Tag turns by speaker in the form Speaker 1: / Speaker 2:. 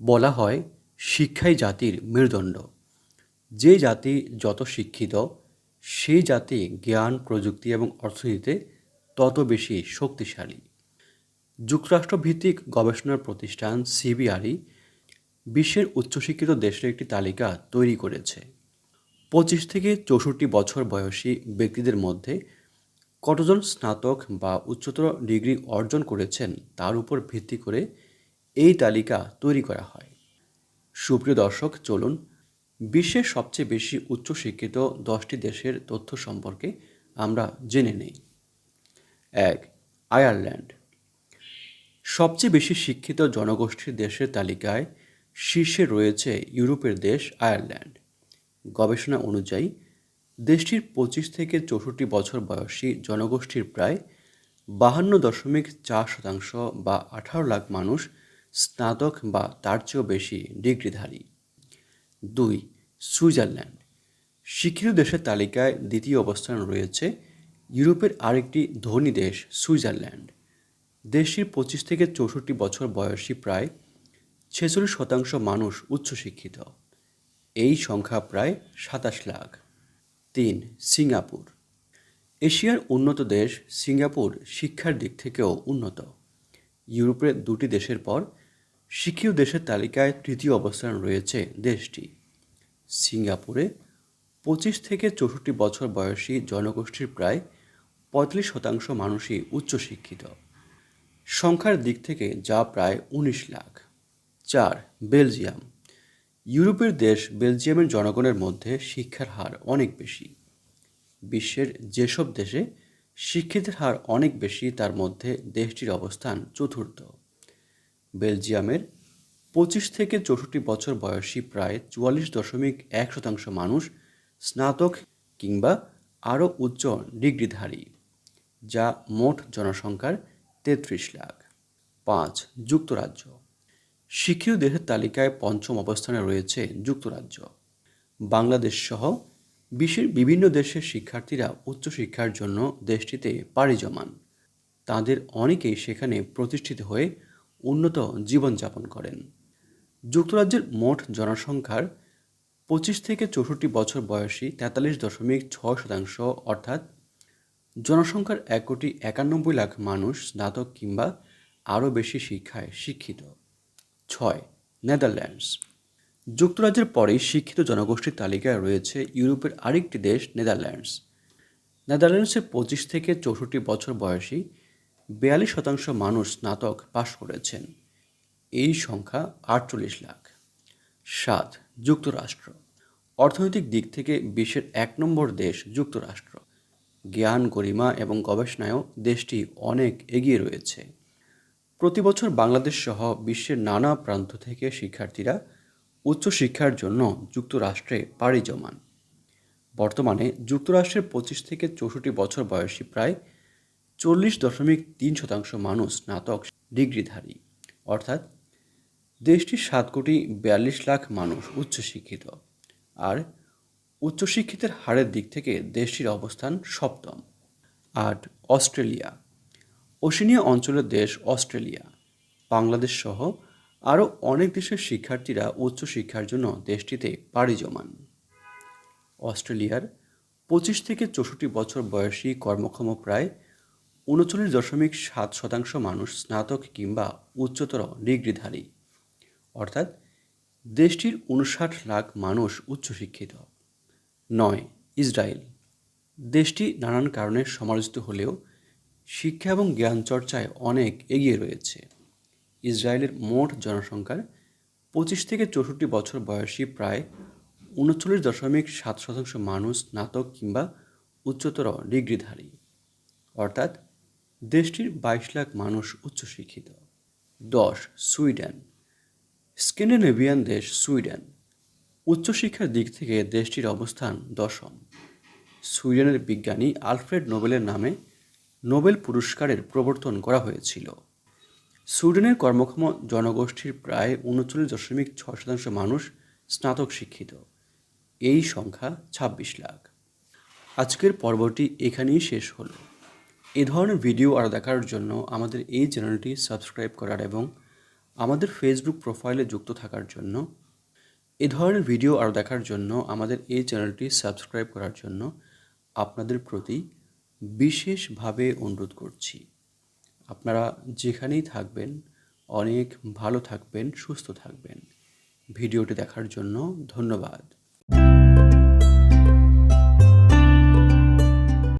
Speaker 1: বলা হয় শিক্ষাই জাতির মেরুদণ্ড। যে জাতি যত শিক্ষিত সেই জাতি জ্ঞান, প্রযুক্তি এবং অর্থনীতিতে তত বেশি শক্তিশালী। যুক্তরাষ্ট্রভিত্তিক গবেষণার প্রতিষ্ঠান সিবিআরই বিশ্বের উচ্চশিক্ষিত দেশের একটি তালিকা তৈরি করেছে। পঁচিশ থেকে চৌষট্টি বছর বয়সী ব্যক্তিদের মধ্যে কতজন স্নাতক বা উচ্চতর ডিগ্রি অর্জন করেছেন তার উপর ভিত্তি করে এই তালিকা তৈরি করা হয়। সুপ্রিয় দর্শক, চলুন বিশ্বের সবচেয়ে বেশি উচ্চশিক্ষিত দশটি দেশের তথ্য সম্পর্কে আমরা জেনে নেই। এক, আয়ারল্যান্ড। সবচেয়ে বেশি শিক্ষিত জনগোষ্ঠীর দেশের তালিকায় শীর্ষে রয়েছে ইউরোপের দেশ আয়ারল্যান্ড। গবেষণা অনুযায়ী, দেশটির পঁচিশ থেকে চৌষট্টি বছর বয়সী জনগোষ্ঠীর প্রায় বাহান্ন দশমিক চার শতাংশ বা আঠারো লাখ মানুষ স্নাতক বা তার চেয়েও বেশি ডিগ্রিধারী। দুই, সুইজারল্যান্ড। শিক্ষিত দেশের তালিকায় দ্বিতীয় অবস্থান রয়েছে ইউরোপের আরেকটি ধনী দেশ, সুইজারল্যান্ড। দেশটির পঁচিশ থেকে চৌষট্টি বছর বয়সী প্রায় ছেচল্লিশ শতাংশ মানুষ উচ্চশিক্ষিত। এই সংখ্যা প্রায় সাতাশ লাখ। তিন, সিঙ্গাপুর। এশিয়ার উন্নত দেশ সিঙ্গাপুর শিক্ষার দিক থেকেও উন্নত। ইউরোপের দুটি দেশের পর শিক্ষিত দেশের তালিকায় তৃতীয় অবস্থান রয়েছে দেশটি। সিঙ্গাপুরে পঁচিশ থেকে চৌষট্টি বছর বয়সী জনগোষ্ঠীর প্রায় পঁয়তাল্লিশ শতাংশ মানুষই উচ্চশিক্ষিত। সংখ্যার দিক থেকে যা প্রায় উনিশ লাখ। চার, বেলজিয়াম। ইউরোপের দেশ বেলজিয়ামের জনগণের মধ্যে শিক্ষার হার অনেক বেশি। বিশ্বের যেসব দেশে শিক্ষিতের হার অনেক বেশি, তার মধ্যে দেশটির অবস্থান চতুর্থ। বেলজিয়ামের পঁচিশ থেকে চৌষট্টি বছর বয়সী প্রায় চুয়াল্লিশ দশমিক এক শতাংশ মানুষ স্নাতক কিংবা আরও উচ্চ ডিগ্রিধারী, যা মোট জনসংখ্যার তেত্রিশ লাখ। পাঁচ, যুক্তরাজ্য। শিক্ষিত দেশের তালিকায় পঞ্চম অবস্থানে রয়েছে যুক্তরাজ্য। বাংলাদেশ সহ বিশ্বের বিভিন্ন দেশের শিক্ষার্থীরা উচ্চশিক্ষার জন্য দেশটিতে পাড়ি জমান। তাদের অনেকেই সেখানে প্রতিষ্ঠিত হয়ে উন্নত জীবনযাপন করেন। যুক্তরাজ্যের মোট জনসংখ্যার পঁচিশ থেকে চৌষট্টি বছর বয়সী তেতাল্লিশ দশমিক ছয় শতাংশ, অর্থাৎ জনসংখ্যার এক কোটি একানব্বই লাখ মানুষ স্নাতক কিংবা আরও বেশি শিক্ষায় শিক্ষিত। ছয়, নেদারল্যান্ডস। যুক্তরাজ্যের পরেই শিক্ষিত জনগোষ্ঠীর তালিকায় রয়েছে ইউরোপের আরেকটি দেশ, নেদারল্যান্ডস। নেদারল্যান্ডসে পঁচিশ থেকে চৌষট্টি বছর বয়সী বিয়াল্লিশ শতাংশ মানুষ স্নাতক পাশ করেছেন। এই সংখ্যা আটচল্লিশ লাখ। সাত, যুক্তরাষ্ট্র। অর্থনৈতিক দিক থেকে বিশ্বের এক নম্বর দেশ যুক্তরাষ্ট্র। জ্ঞান, গরিমা এবং গবেষণায়ও দেশটি অনেক এগিয়ে রয়েছে। প্রতি বছর বাংলাদেশ সহ বিশ্বের নানা প্রান্ত থেকে শিক্ষার্থীরা উচ্চশিক্ষার জন্য যুক্তরাষ্ট্রে পাড়ি জমান। বর্তমানে যুক্তরাষ্ট্রের পঁচিশ থেকে চৌষট্টি বছর বয়সী প্রায় চল্লিশ দশমিক তিন শতাংশ মানুষ স্নাতক ডিগ্রিধারী। অর্থাৎ দেশটির সাত কোটি বিয়াল্লিশ লাখ মানুষ উচ্চশিক্ষিত। আর উচ্চশিক্ষিতের হারের দিক থেকে দেশটির অবস্থান সপ্তম। আট, অস্ট্রেলিয়া। ওশিনিয়া অঞ্চলের দেশ অস্ট্রেলিয়া। বাংলাদেশ সহ আরও অনেক দেশের শিক্ষার্থীরা উচ্চশিক্ষার জন্য দেশটিতে পাড়ি জমান। অস্ট্রেলিয়ার পঁচিশ থেকে চৌষট্টি বছর বয়সী কর্মক্ষম প্রায় উনচল্লিশ দশমিক সাত শতাংশ মানুষ স্নাতক কিংবা উচ্চতর ডিগ্রিধারী। অর্থাৎ দেশটির উনষাট লাখ মানুষ উচ্চশিক্ষিত। নয়, ইসরায়েল। দেশটি নানান কারণে সমালোচিত হলেও শিক্ষা এবং জ্ঞান চর্চায় অনেক এগিয়ে রয়েছে। ইসরায়েলের মোট জনসংখ্যার পঁচিশ থেকে চৌষট্টি বছর বয়সী প্রায় উনচল্লিশ দশমিক সাত শতাংশ মানুষ স্নাতক কিংবা উচ্চতর ডিগ্রিধারী। অর্থাৎ দেশটির বাইশ লাখ মানুষ উচ্চশিক্ষিত। দশ, সুইডেন। স্ক্যান্ডিনেভিয়ান দেশ সুইডেন। উচ্চশিক্ষার দিক থেকে দেশটির অবস্থান দশম। সুইডেনের বিজ্ঞানী আলফ্রেড নোবেলের নামে নোবেল পুরস্কারের প্রবর্তন করা হয়েছিল। সুইডেনের কর্মক্ষম জনগোষ্ঠীর প্রায় উনচল্লিশ দশমিক ছয় শতাংশ মানুষ স্নাতক শিক্ষিত। এই সংখ্যা ছাব্বিশ লাখ। আজকের পর্বটি এখানেই শেষ হলো। এ ধরনের ভিডিও আরও দেখার জন্য আমাদের এই চ্যানেলটি সাবস্ক্রাইব করার এবং আমাদের ফেসবুক প্রোফাইলে যুক্ত থাকার জন্য এ ধরনের ভিডিও আরও দেখার জন্য আমাদের এই চ্যানেলটি সাবস্ক্রাইব করার জন্য আপনাদের প্রতি বিশেষভাবে অনুরোধ করছি। আপনারা যেখানেই থাকবেন, অনেক ভালো থাকবেন, সুস্থ থাকবেন। ভিডিওটি দেখার জন্য ধন্যবাদ।